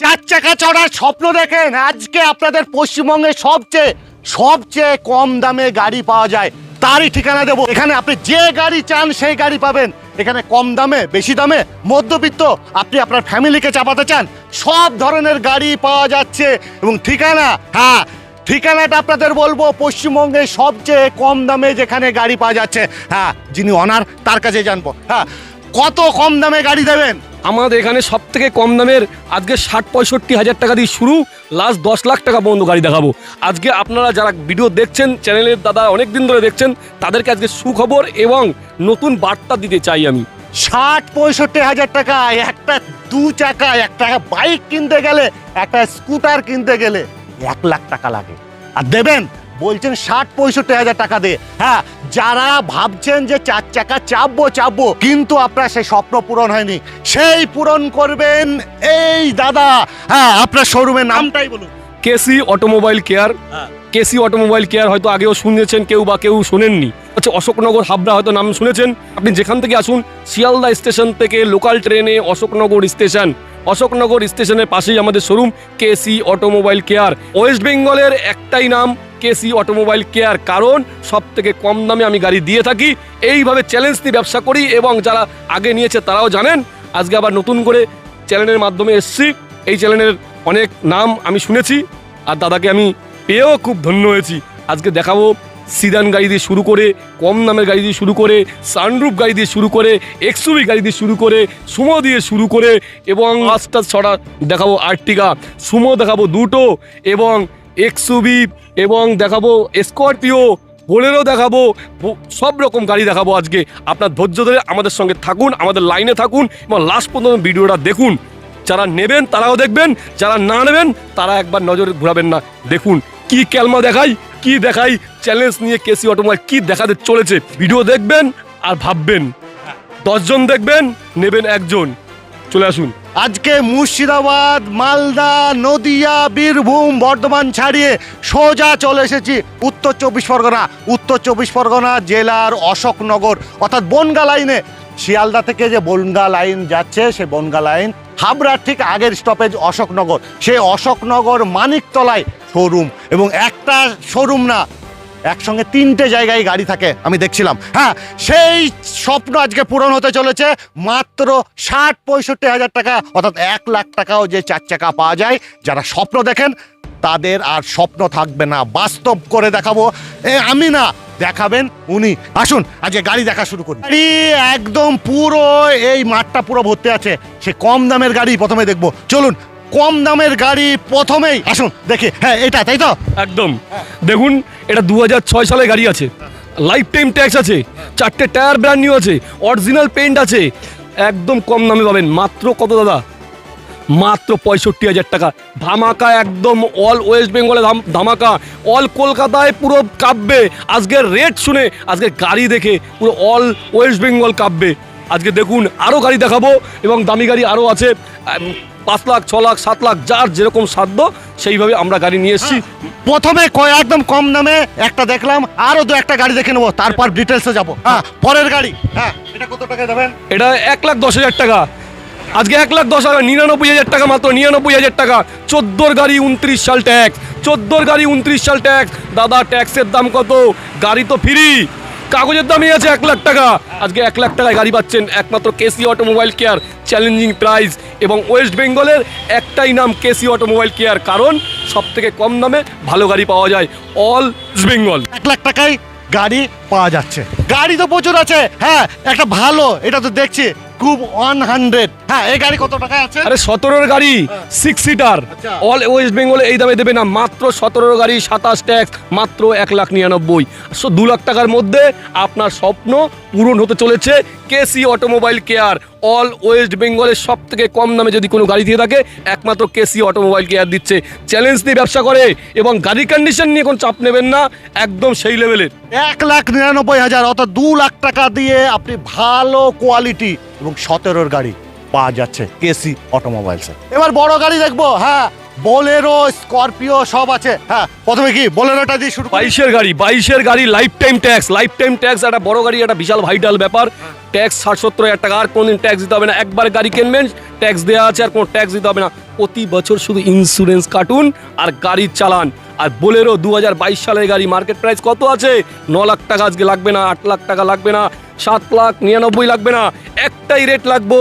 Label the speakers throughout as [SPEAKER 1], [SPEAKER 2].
[SPEAKER 1] চার চাকা চড়ার স্বপ্ন দেখেন। আজকে আপনাদের পশ্চিমবঙ্গে সবচেয়ে সবচেয়ে কম দামে গাড়ি পাওয়া যায়। তারই ঠিকানা দেবো। এখানে আপনি যে গাড়ি চান সেই গাড়ি পাবেন। এখানে কম দামে, বেশি দামে, মধ্যবিত্ত, আপনি আপনার ফ্যামিলিকে চাপাতে চান, সব ধরনের গাড়ি পাওয়া যাচ্ছে। এবং ঠিকানা হ্যাঁ ঠিকানাটা আপনাদের বলব, পশ্চিমবঙ্গে সবচেয়ে কম দামে যেখানে গাড়ি পাওয়া যাচ্ছে। হ্যাঁ যিনি অনার তার কাছে জানব। হ্যাঁ কত কম দামে গাড়ি দেবেন?
[SPEAKER 2] আমাদের এখানে সব থেকে কম দামের আজকে ষাট পঁয়ষট্টি হাজার টাকা দিয়ে শুরু লাস্ট দশ লাখ টাকা পর্যন্ত গাড়ি দেখাবো। আজকে আপনারা যারা ভিডিও দেখছেন চ্যানেলের দাদা অনেক দিন ধরে দেখছেন, তাদেরকে আজকে সুখবর এবং নতুন বার্তা দিতে চাই আমি।
[SPEAKER 1] ষাট পঁয়ষট্টি হাজার টাকা, একটা দু চাকা, একটা বাইক কিনতে গেলে, একটা স্কুটার কিনতে গেলে এক লাখ টাকা লাগে। আর দেবেন বলছেন ষাট পঁয়ষট্টি হাজার টাকা দিয়ে হ্যাঁ যারা ভাবছেন যে চার চাকা চাপবো চাপবো কিন্তু আপনার সেই স্বপ্ন পূরণ হয়নি। সেই পূরণ করবেন এই দাদা। হ্যাঁ আপনার শোরুমের নামটাই বলুন।
[SPEAKER 2] KC automobile care.
[SPEAKER 1] হ্যাঁ।
[SPEAKER 2] কেসি অটোমোবাইল কেয়ার হয়তো আগেও শুনেছেন কেউ বা কেউ শোনেননি। আচ্ছা অশোকনগর হাবড়া হয়তো নাম শুনেছেন। আপনি যেখান থেকে আসুন শিয়ালদা স্টেশন থেকে লোকাল ট্রেনে অশোকনগর স্টেশন। অশোকনগর স্টেশনের পাশেই আমাদের showroom KC automobile care. West বেঙ্গলের একটাই নাম কেসি অটোমোবাইল কেয়ার, কারণ সব থেকে কম দামে আমি গাড়ি দিয়ে থাকি। এইভাবে চ্যালেঞ্জ নিয়ে ব্যবসা করি এবং যারা আগে নিয়েছে তারাও জানেন। আজকে আবার নতুন করে চ্যানেলের মাধ্যমে এসছি। এই চ্যানেলের অনেক নাম আমি শুনেছি আর দাদাকে আমি পেয়েও খুব ধন্য হয়েছি। আজকে দেখাবো সিদান গাড়ি দিয়ে শুরু করে, কম দামের গাড়ি দিয়ে শুরু করে সানরুফ গাড়ি দিয়ে শুরু করে এক্সুভি গাড়ি দিয়ে শুরু করে, সুমো দিয়ে শুরু করে এবং পাঁচটা ছটা দেখাবো আর্টিকা সুমো দেখাবো দুটো এবং এক্সুভি এবং দেখাবো স্করপিও, বোলেরো দেখাবো সব রকম গাড়ি দেখাবো আজকে। আপনার ধৈর্য ধরে আমাদের সঙ্গে থাকুন, আমাদের লাইনে থাকুন এবং লাস্ট পর্যন্ত ভিডিওটা দেখুন। যারা নেবেন তারাও দেখবেন, যারা না নেবেন তারা একবার নজর ঘুরাবেন না। দেখুন, কি ক্যালমা দেখাই, কি দেখাই চ্যালেঞ্জ নিয়ে কেসি অটোমোবাইল কি দেখাতে চলেছে। ভিডিও দেখবেন আর ভাববেন। দশজন দেখবেন, নেবেন একজন। চলে আসুন।
[SPEAKER 1] আজকে মুর্শিদাবাদ, মালদা, নদিয়া, বীরভূম, বর্ধমান ছাড়িয়ে সোজা চলে এসেছি উত্তর চব্বিশ পরগনা। উত্তর চব্বিশ পরগনা জেলার অশোকনগর, অর্থাৎ বনগা লাইনে। শিয়ালদা থেকে যে বনগা লাইন যাচ্ছে, সে বনগা লাইন হাবড়ার ঠিক আগের স্টপেজ অশোকনগর। সেই অশোকনগর মানিকতলায় শোরুম এবং একটা শোরুম না একসঙ্গে তিনটে জায়গায় গাড়ি থাকে, আমি দেখছিলাম। হ্যাঁ সেই স্বপ্ন আজকে পূরণ হতে চলেছে, মাত্র ষাট পঁয়ষট্টি হাজার টাকা, অর্থাৎ এক লাখ টাকাও যে চার চাকা পাওয়া যায়, যারা স্বপ্ন দেখেন, তাদের আর স্বপ্ন থাকবে না। বাস্তব করে দেখাবো। এ, আমি না, দেখাবেন উনি। আসুন, আজকে গাড়ি দেখা শুরু করি। গাড়ি একদম পুরো এই মাঠটা পুরো ভর্তি আছে। সে কম দামের গাড়ি প্রথমে দেখব। চলুন কম দামের গাড়ি প্রথমেই। আসুন, দেখি। হ্যাঁ এটা, তাই তো?
[SPEAKER 2] একদম। দেখুন, এটা দু ছয় সালে গাড়ি আছে। লাইফ টাইম ট্যাক্স আছে। চারটে টায়ার ব্র্যান্ড নিউ আছে। অরিজিনাল পেন্ট আছে। একদম কম দামে পাবেন। মাত্র কত দাদা? মাত্র পঁয়ষট্টি হাজার টাকা। ধামাকা একদম অল ওয়েস্ট বেঙ্গলে ধামাকা। অল কলকাতায় পুরো কাঁপবে। আজকের রেট শুনে আজকে গাড়ি দেখে পুরো অল ওয়েস্ট বেঙ্গল কাঁপবে। আজকে দেখুন আরও গাড়ি দেখাবো এবং দামি গাড়ি আরও আছে। পাঁচ লাখ ছ লাখ সাত লাখ যার যেরকম সাধ্য সেইভাবে আমরা গাড়ি নিয়ে এসেছি।
[SPEAKER 1] প্রথমে কয় একদম কম দামে একটা দেখলাম আরও দু একটা গাড়ি দেখে নেব তারপর ডিটেলসে যাব। হ্যাঁ পরের গাড়ি হ্যাঁ এটা কত টাকা দেবেন?
[SPEAKER 2] এটা এক লাখ দশ হাজার টাকা। আজকে এক লাখ দশ হাজার নিরানব্বই হাজার টাকা মাত্র নিরানব্বই হাজার টাকা। চোদ্দোর গাড়ি উনত্রিশ সাল ট্যাক্স চোদ্দোর গাড়ি উনত্রিশ সাল ট্যাক্স দাদা ট্যাক্সের দাম কত? গাড়ি তো ফ্রি কাগজের দামই আছে এক লাখ টাকা। আজকে এক লাখ টাকায় গাড়ি পাচ্ছেন একমাত্র KC automobile care, challenging price এবং ওয়েস্ট বেঙ্গলের একটাই নাম কেসি অটোমোবাইল কেয়ার, কারণ সব থেকে কম দামে ভালো গাড়ি পাওয়া যায় অল বেঙ্গল।
[SPEAKER 1] এক লাখ টাকায় গাড়ি পাওয়া যাচ্ছে। গাড়ি তো প্রচুর আছে হ্যাঁ একটা ভালো, এটা তো দেখছি। খুব ওয়ান হান্ড্রেড হ্যাঁ এই গাড়ি কত টাকায় আছে?
[SPEAKER 2] আরে সতেরোর গাড়ি সিক্স সিটার। অল ওয়েস্ট বেঙ্গলে এই দামে দেবে না মাত্র সতেরোর গাড়ি সাতাশ ট্যাক্স মাত্র এক লাখ নিরানব্বই। সো দু লাখ টাকার মধ্যে আপনার স্বপ্ন পূরণ হতে চলেছে। KC automobile care, all west বেঙ্গলের সব থেকে কম দামে যদি কোনো গাড়ি দিয়ে থাকে, একমাত্র কেসি অটোমোবাইল কেয়ার দিচ্ছে। চ্যালেঞ্জ নিয়ে ব্যবসা করে এবং গাড়ির কন্ডিশন নিয়ে কোনো চাপ নেবেন না, একদম সেই লেভেলের
[SPEAKER 1] এক লাখ নিরানব্বই হাজার অর্থাৎ দু লাখ টাকা দিয়ে আপনি ভালো কোয়ালিটি এবং সতেরোর গাড়ি পাওয়া যাচ্ছে কেসি অটোমোবাইলসে এবার বড় গাড়ি দেখব হ্যাঁ। বোলেরো, স্করপিও, সব আছে। হ্যাঁ প্রথমে কি? বোলেরোটা দিয়ে শুরু
[SPEAKER 2] বাইশের গাড়ি বাইশের গাড়ি life time tax life time tax একটা বড় গাড়ি, একটা বিশাল ভাইটাল ব্যাপার। ট্যাক্স ষাট সত্তর হাজার টাকা, আর কোনোদিন ট্যাক্স দিতে হবে না। একবার গাড়ি কিনবেন ট্যাক্স দেওয়া আছে, আর কোনো ট্যাক্স দিতে হবে না। প্রতি বছর শুধু ইন্স্যুরেন্স কাটুন আর গাড়ির চালান। আর বোলেরো দু হাজার বাইশ সালের গাড়ি মার্কেট প্রাইস কত আছে? ন লাখ টাকা আজকে লাগবে না, আট লাখ টাকা লাগবে না, সাত লাখ নিরানব্বই লাগবে না। একটাই রেট লাগবো,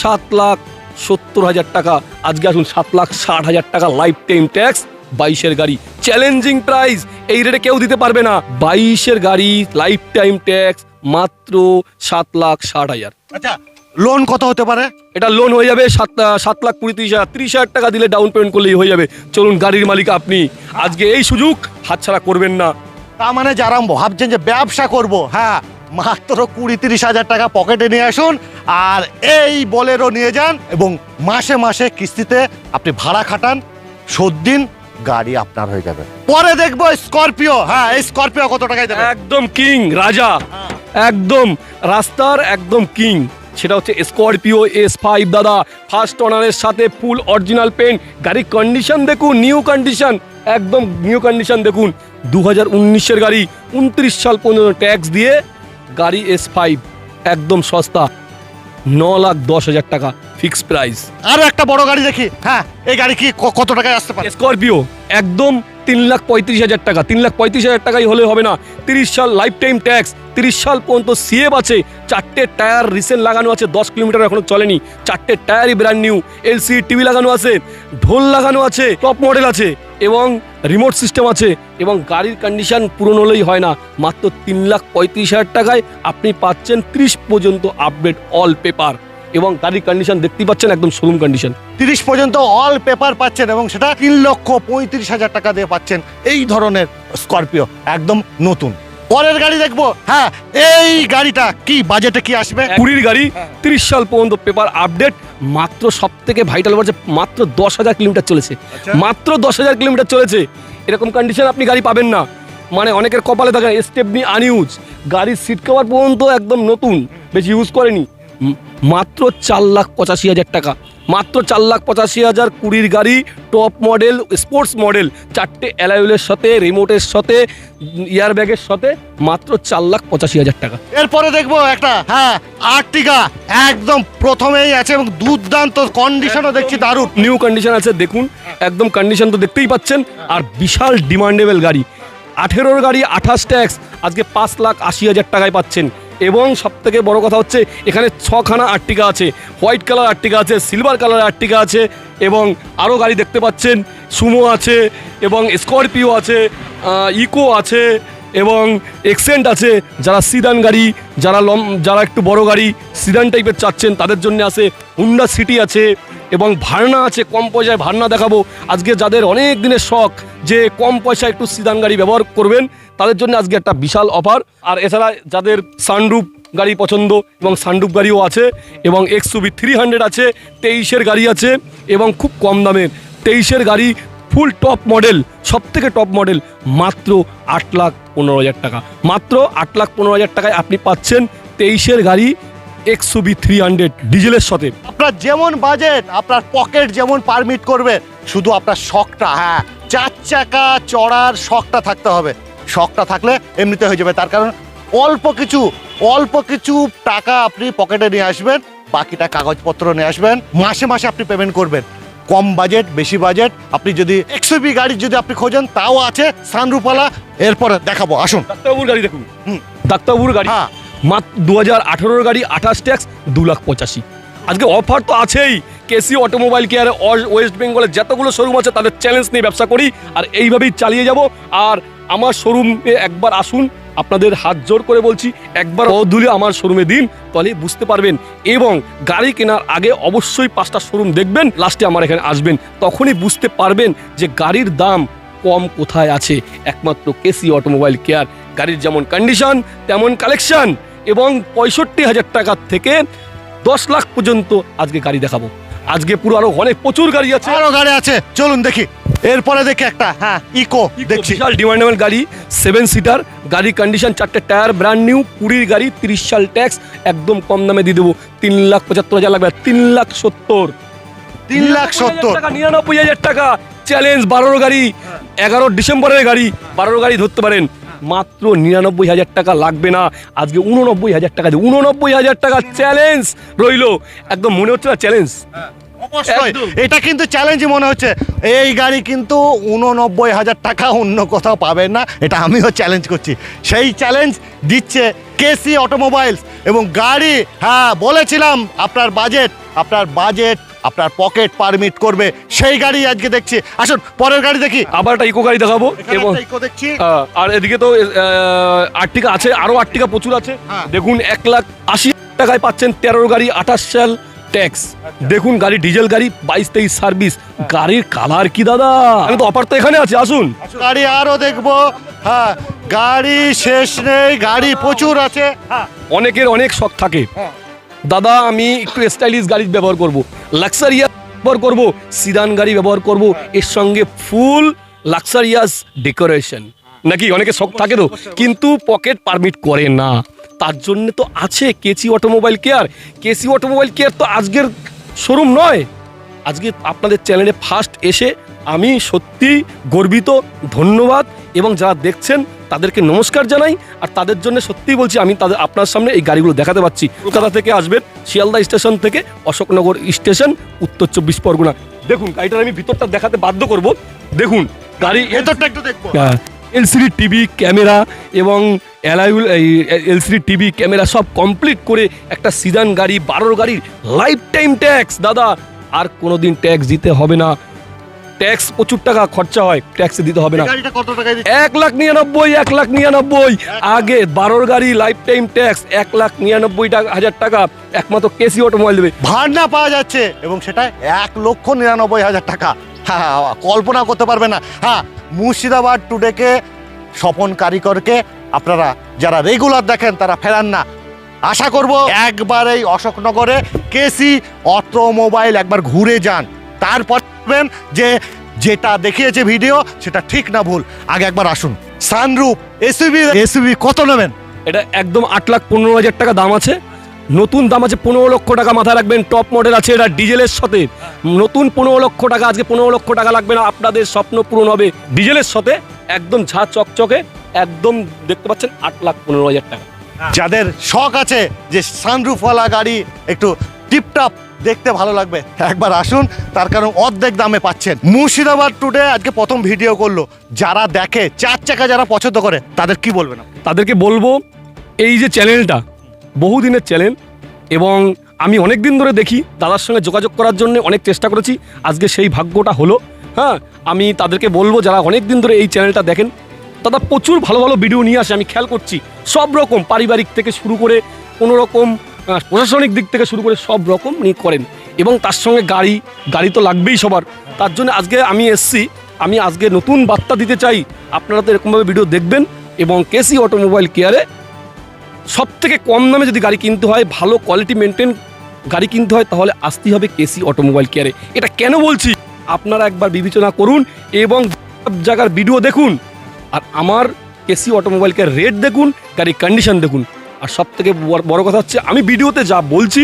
[SPEAKER 2] সাত লাখ সত্তর হাজার টাকা। আজকে আসুন সাত লাখ ষাট হাজার টাকা লাইফ টাইম ট্যাক্স বাইশের গাড়ি। চ্যালেঞ্জিং প্রাইস এই রেটে কেউ দিতে পারবে না। বাইশের গাড়ি লাইফ টাইম ট্যাক্স মাত্র সাত লাখ ষাট হাজার।
[SPEAKER 1] আচ্ছা লোন কত হতে পারে?
[SPEAKER 2] এটা লোন হয়ে যাবে সাত সাত লাখ কুড়ি তিরিশ হাজার। ত্রিশ হাজার টাকা দিলে ডাউন পেমেন্ট করলেই হয়ে যাবে। চলুন গাড়ির মালিক আপনি। আজকে এই সুযোগ হাতছাড়া করবেন না।
[SPEAKER 1] তার মানে যারা ভাবছেন যে ব্যবসা করব হ্যাঁ। মাত্র কুড়ি তিরিশ হাজার টাকা পকেটে নিয়ে আসুন আর এই বলেরও নিয়ে যান এবং মাসে মাসে কিস্তিতে আপনি ভাড়া খাটান শোধ দিন গাড়ি আপনার হয়ে যাবে। পরে দেখব স্করপিও হ্যাঁ এই স্করপিও কত টাকায় দেবে
[SPEAKER 2] একদম কিং রাজা। একদম রাস্তার একদম কিং। সেটা হচ্ছে স্করপিও এস ফাইভ দাদা। ফার্স্ট অনারের সাথে ফুল অরিজিনাল পেন্ট গাড়ির কন্ডিশন দেখুন নিউ কন্ডিশন। একদম নিউ কন্ডিশন দেখুন। দু হাজার উনিশের গাড়ি উনত্রিশ সাল পর্যন্ত ট্যাক্স দিয়ে গাড়ি এস ফাইভ একদম সস্তা ন লাখ দশ হাজার টাকা ফিক্স প্রাইস
[SPEAKER 1] আরও একটা বড় গাড়ি দেখি। হ্যাঁ এই গাড়ি কি ক- কত টাকায় আসতে পারে?
[SPEAKER 2] স্করপিও একদম তিন লাখ পঁয়ত্রিশ হাজার টাকা, তিন লাখ পঁয়ত্রিশ হাজার টাকাই হলে হবে না। তিরিশ সাল লাইফ টাইম ট্যাক্স তিরিশ সাল পর্যন্ত সিএফ আছে। চারটে টায়ার রিসেন্ট লাগানো আছে, দশ কিলোমিটার এখনও চলেনি। চারটে টায়ারই ব্র্যান্ড নিউ এলসি টিভি লাগানো আছে, ঢোল লাগানো আছে টপ মডেল আছে, এবং রিমোট সিস্টেম আছে, এবং গাড়ির কন্ডিশন পূরণ হলেই হয় না। মাত্র তিন লাখ পঁয়ত্রিশ হাজার টাকায় আপনি পাচ্ছেন ত্রিশ পর্যন্ত আপডেট অল পেপার এবং গাড়ির কন্ডিশন দেখতেই পাচ্ছেন একদম শোরুম কন্ডিশন
[SPEAKER 1] তিরিশ পর্যন্ত অল পেপার পাচ্ছেন এবং সেটা তিন লক্ষ পঁয়ত্রিশ হাজার টাকা দিয়ে পাচ্ছেন এই ধরনের স্করপিও একদম নতুন। পরের গাড়ি দেখব। হ্যাঁ এই গাড়িটা কি বাজেটে কি আসবে?
[SPEAKER 2] কুড়ির গাড়ি তিরিশ সাল পর্যন্ত পেপার আপডেট মাত্র সব থেকে ভাইটাল বলছে মাত্র দশ হাজার কিলোমিটার চলেছে।
[SPEAKER 1] আচ্ছা।
[SPEAKER 2] মাত্র দশ হাজার কিলোমিটার চলেছে। এরকম কন্ডিশন আপনি গাড়ি পাবেন না। মানে অনেকের কপালে থাকে স্টেপনি আনইউজ গাড়ির সিট কভার পর্যন্ত একদম নতুন বেশি ইউজ করেনি। মাত্র চার লাখ পঁচাশি হাজার টাকা। মাত্র চার লাখ পঁচাশি হাজার কুড়ির গাড়ি টপ মডেল স্পোর্টস মডেল চারটে অ্যালাইলের সাথে রিমোটের সাথে ইয়ার ব্যাগের সাথে মাত্র চার লাখ পঁচাশি হাজার টাকা।
[SPEAKER 1] এরপরে দেখব একটা হ্যাঁ আর্টিকা একদম প্রথমেই আছে এবং দুর্দান্ত কন্ডিশনও দেখছি দারুণ।
[SPEAKER 2] নিউ কন্ডিশন আছে দেখুন একদম কন্ডিশন তো দেখতেই পাচ্ছেন আর বিশাল ডিমান্ডেবল গাড়ি। আঠেরোর গাড়ি আঠাশ ট্যাক্স আজকে পাঁচ লাখ আশি হাজার টাকায় পাচ্ছেন। এবং সব থেকে বড় কথা হচ্ছে, এখানে ছখানা আর্টিকা আছে। হোয়াইট কালার আর্টিকা আছে, সিলভার কালার আর্টিকা আছে এবং আরও গাড়ি দেখতে পাচ্ছেন, সুমো আছে এবং স্করপিও আছে ইকো আছে এবং এক্সেন্ট আছে। যারা সিদান গাড়ি, যারা লম, যারা একটু বড় গাড়ি, সিদান টাইপের চাচ্ছেন, তাদের জন্য আছে হুন্ডা সিটি আছে এবং ভাড়না আছে, কম পয়সায় ভাড়না দেখাবো। আজকে যাদের অনেক দিনের শখ যে কম পয়সায় একটু সিদান গাড়ি ব্যবহার করবেন, তাদের জন্য আজকে একটা বিশাল অফার। আর এছাড়া যাদের সানরুপ গাড়ি পছন্দ এবং সানরুপ গাড়িও আছে এবং এক্সুবি থ্রি হান্ড্রেড আছে, তেইশের গাড়ি আছে এবং খুব কম দামের। তেইশের গাড়ি ফুল টপ মডেল সব থেকে টপ মডেল মাত্র আট লাখ পনেরো হাজার টাকা। মাত্র আট লাখ পনেরো হাজার টাকায় আপনি পাচ্ছেন তেইশের গাড়ি এক্সুবি থ্রি হান্ড্রেড ডিজেলের সাথে।
[SPEAKER 1] আপনার যেমন বাজেট আপনার পকেট যেমন পারমিট করবে শুধু আপনার শখটা হ্যাঁ চার চাকা চড়ার শখটা থাকতে হবে। শখটা থাকলে এমনিতে হয়ে যাবে তার কারণ অল্প কিছু অল্প কিছু টাকা আপনি পকেটে নিয়ে আসবেন বাকিটা কাগজপত্র নিয়ে আসবেন মাসে মাসে আপনি পেমেন্ট করবেন। কম বাজেট বেশি বাজেট আপনি যদি একশো বি গাড়ি যদি আপনি খোঁজেন তাও আছে সানরুপালা এরপরে দেখাবো আসুন।
[SPEAKER 2] ডাক্তারবাবুর গাড়ি দেখুন।
[SPEAKER 1] হুম।
[SPEAKER 2] ডাক্তারবাবুর গাড়ি।
[SPEAKER 1] হ্যাঁ।
[SPEAKER 2] মাত্র দু হাজার আঠারোর গাড়ি আঠাশ ট্যাক্স দু লাখ পঁচাশি। আজকে অফার তো আছেই। কেসি অটোমোবাইল কেয়ার ওয়েস্ট বেঙ্গলের যতগুলো শোরুম আছে, তাদের চ্যালেঞ্জ নিয়ে ব্যবসা করি, আর এইভাবেই চালিয়ে যাব। আর আমার শোরুমে একবার আসুন, আপনাদের হাত জোর করে বলছি, একবার অদূরে আমার শোরুমে দিন, তাহলে বুঝতে পারবেন। এবং গাড়ি কেনার আগে অবশ্যই পাঁচটা শোরুম দেখবেন লাস্টে আমার এখানে আসবেন। তখনই বুঝতে পারবেন যে গাড়ির দাম কম কোথায় আছে। একমাত্র কেসি অটোমোবাইল কেয়ার। গাড়ির যেমন কন্ডিশন তেমন কালেকশন এবং পঁয়ষট্টি হাজার টাকার থেকে দশ লাখ পর্যন্ত আজকে গাড়ি দেখাবো। আজকে পুরো আরও অনেক প্রচুর গাড়ি আছে।
[SPEAKER 1] আরও গাড়ি আছে। চলুন দেখি। এরপরে দেখি একটা। হ্যাঁ ইকো দেখছি।
[SPEAKER 2] বিশাল ডিমান্ডেবল গাড়ি সেভেন সিটার গাড়ির কন্ডিশন চারটে টায়ার ব্র্যান্ড নিউ কুড়ির গাড়ি তিরিশ সাল ট্যাক্স একদম কম দামে দিয়ে দেবো। তিন লাখ পঁচাত্তর হাজার লাগবে তিন লাখ সত্তর।
[SPEAKER 1] তিন লাখ সত্তর।
[SPEAKER 2] টাকা নিরানব্বই হাজার টাকা। চ্যালেঞ্জ বারোর গাড়ি এগারো ডিসেম্বরের গাড়ি বারোর গাড়ি ধরতে পারেন। মাত্র নিরানব্বই হাজার টাকা লাগবে না। আজকে উননব্বই হাজার টাকা দিয়ে উননব্বই হাজার টাকা চ্যালেঞ্জ রইল। একদম মনে হচ্ছে না চ্যালেঞ্জ।
[SPEAKER 1] এটা কিন্তু চ্যালেঞ্জই মনে হচ্ছে। এই গাড়ি কিন্তু উননব্বই হাজার টাকা অন্য কোথাও পাবেন না। এটা আমিও চ্যালেঞ্জ করছি। সেই চ্যালেঞ্জ দিচ্ছে কেসি অটোমোবাইলস এবং গাড়ি হ্যাঁ বলেছিলাম আপনার বাজেট আপনার বাজেট আপনার পকেট পারমিট করবে সেই গাড়ি আজকে দেখছি। আসুন পরের গাড়ি দেখি।
[SPEAKER 2] আবার একটা ইকো গাড়ি দেখাবো এবং
[SPEAKER 1] দেখছি।
[SPEAKER 2] আর এদিকে তো আর্টিকা আছে আরও আর্টিকা প্রচুর আছে।
[SPEAKER 1] হ্যাঁ।
[SPEAKER 2] দেখুন এক লাখ আশি টাকায় পাচ্ছেন তেরোর গাড়ি আঠাশ সাল ট্যাক্স।
[SPEAKER 1] আচ্ছা।
[SPEAKER 2] দেখুন গাড়ি ডিজেল গাড়ি বাইশ তেইশ সার্ভিস। গাড়ির কালার কি দাদা? আমি তো অফার তো এখানে আছে আসুন।
[SPEAKER 1] গাড়ি আরও দেখব। হ্যাঁ গাড়ি শেষ নেই গাড়ি প্রচুর আছে। হ্যাঁ।
[SPEAKER 2] অনেকের অনেক শখ থাকে।
[SPEAKER 1] হ্যাঁ।
[SPEAKER 2] দাদা আমি একটু স্টাইলিশ গাড়ি ব্যবহার করব। লাক্সারিয়াস ব্যবহার করব সিদান গাড়ি ব্যবহার করব, এর সঙ্গে ফুল লাক্সারিয়াস ডেকোরেশন নাকি অনেকে শখ থাকে তো, কিন্তু পকেট পারমিট করে না। তার জন্য তো আছে KC automobile care KC automobile care তো আজকের শোরুম নয়। আজকে আপনাদের চ্যানেলে ফার্স্ট এসে আমি সত্যি গর্বিত, ধন্যবাদ, এবং যারা দেখছেন তাদেরকে নমস্কার জানাই আর তাদের জন্য সত্যিই বলছি আমি তাদের আপনার সামনে এই গাড়িগুলো দেখাতে পাচ্ছি। কলকাতা থেকে আসবেন শিয়ালদা স্টেশন থেকে অশোকনগর স্টেশন উত্তর চব্বিশ পরগনা। দেখুন গাড়িটার আমি ভিতরটা দেখাতে বাধ্য করব। দেখুন গাড়ি
[SPEAKER 1] ভেতরটা একটু দেখব।
[SPEAKER 2] এলসিডি টিভি ক্যামেরা এবং alloy wheel LCD TV camera সব কমপ্লিট করে একটা সিদান গাড়ি বারোর গাড়ির লাইফ টাইম ট্যাক্স দাদা। আর কোনোদিন ট্যাক্স দিতে হবে না। ট্যাক্স প্রচুর টাকা খরচা হয় ট্যাক্স দিতে হবে না। এক লাখ নিরানব্বই এক লাখ নিরানব্বই। আগে বারোর গাড়ি লাইফ টাইম ট্যাক্স এক লাখ নিরানব্বই হাজার টাকা। একমাত্র কেসি অটোমোবাইল দেবে।
[SPEAKER 1] ভাড়না পাওয়া যাচ্ছে এবং সেটা এক লক্ষ নিরানব্বই হাজার টাকা। হ্যাঁ কল্পনা করতে পারবে না। হ্যাঁ মুর্শিদাবাদ টুডেকে স্বপন কারিকরকে আপনারা যারা রেগুলার দেখেন তারা ফেরান না। আশা করব একবার এই অশোকনগরে কেসি অটোমোবাইল একবার ঘুরে যান। তারপর দেখবেন যে যেটা দেখিয়েছে ভিডিও সেটা ঠিক না ভুল। আগে একবার আসুন। সানরূপ এসইবি এসইবি কত নেবেন?
[SPEAKER 2] এটা একদম আট লাখ পনেরো হাজার টাকা দাম আছে। নতুন দাম আছে পনেরো লক্ষ টাকা মাথায় রাখবেন। টপ মডেল আছে এটা ডিজেলের সাথে। নতুন পনেরো লক্ষ টাকা আজকে পনেরো লক্ষ টাকা লাগবে না আপনাদের স্বপ্ন পূরণ হবে ডিজেলের সাথে। একদম ঝা চকচকে একদম দেখতে পাচ্ছেন আট লাখ পনেরো হাজার টাকা।
[SPEAKER 1] যাদের শখ আছে যে সানরুফওয়ালা গাড়ি একটু টিপটপ দেখতে ভালো লাগবে। একবার আসুন, তার কারণ অর্ধেক দামে পাচ্ছেন। মুর্শিদাবাদ টুডে আজকে প্রথম ভিডিও করল। যারা দেখে, চার চাকা যারা পছন্দ করে, তাদের কি বলবেন?
[SPEAKER 2] তাদেরকে বলব, এই যে চ্যানেলটা বহুদিনের চ্যানেল এবং আমি অনেক দিন ধরে দেখি, দাদার সঙ্গে যোগাযোগ করার জন্য অনেক চেষ্টা করেছি। আজকে সেই ভাগ্যটা হলো হ্যাঁ? আমি তাদেরকে বলব, যারা অনেক দিন ধরে এই চ্যানেলটা দেখেন দাদা প্রচুর ভালো ভালো ভিডিও নিয়ে আসে। আমি খেয়াল করছি, সব রকম পারিবারিক থেকে শুরু করে কোনো রকম প্রশাসনিক দিক থেকে শুরু করে সব রকম নিয়ে করেন। এবং তার সঙ্গে গাড়ি গাড়ি তো লাগবেই সবার। তার জন্য আজকে আমি এসছি। আমি আজকে নতুন বার্তা দিতে চাই। আপনারা তো এরকমভাবে ভিডিও দেখবেন এবং কেসি অটোমোবাইল কেয়ারে সব থেকে কম দামে যদি গাড়ি কিনতে হয়, ভালো কোয়ালিটি মেনটেন গাড়ি কিনতে হয়, তাহলে আসতেই হবে কেসি অটোমোবাইল কেয়ারে। এটা কেন বলছি? আপনারা একবার বিবেচনা করুন এবং সব জায়গার ভিডিও দেখুন। আর আমার কেসি অটোমোবাইল কেয়ার রেট দেখুন, গাড়ির কন্ডিশন দেখুন। আর সব থেকে বড় কথা হচ্ছে, আমি ভিডিওতে যা বলছি,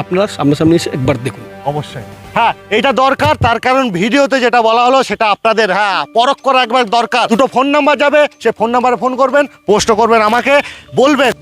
[SPEAKER 2] আপনারা সামনাসামনি এসে একবার দেখুন।
[SPEAKER 1] অবশ্যই। হ্যাঁ এটা দরকার, তার কারণ ভিডিওতে যেটা বলা হলো, সেটা আপনাদের হ্যাঁ পরখ করা একবার দরকার। দুটো ফোন নাম্বার যাবে, সে ফোন নাম্বারে ফোন করবেন পোস্ট করবেন আমাকে, বলবেন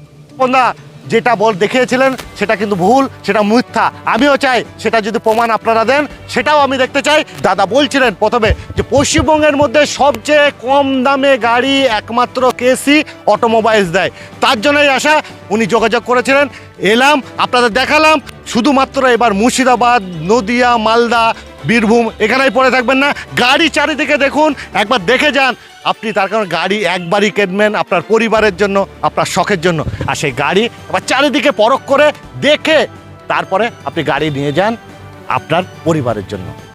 [SPEAKER 1] বন্ধা যেটা বল দেখিয়েছিলেন, সেটা কিন্তু ভুল, সেটা মিথ্যা। আমিও চাই সেটা যদি প্রমাণ আপনারা দেন, সেটাও আমি দেখতে চাই। দাদা বলছিলেন প্রথমে যে পশ্চিমবঙ্গের মধ্যে সবচেয়ে কম দামে গাড়ি একমাত্র কেসি অটোমোবাইলস দেয়। তার জন্যই আসা, উনি যোগাযোগ করেছিলেন। এলাম, আপনাদের দেখালাম শুধুমাত্র এবার মুর্শিদাবাদ, নদিয়া, মালদা, বীরভূম এখানেই পড়ে থাকবেন না। গাড়ি চারিদিকে দেখুন, একবার দেখে যান। আপনি তার কারণ গাড়ি একবারই কেনবেন আপনার পরিবারের জন্য, আপনার শখের জন্য। আর সেই গাড়ি আবার চারিদিকে পরখ করে দেখে তারপরে আপনি গাড়ি নিয়ে যান আপনার পরিবারের জন্য।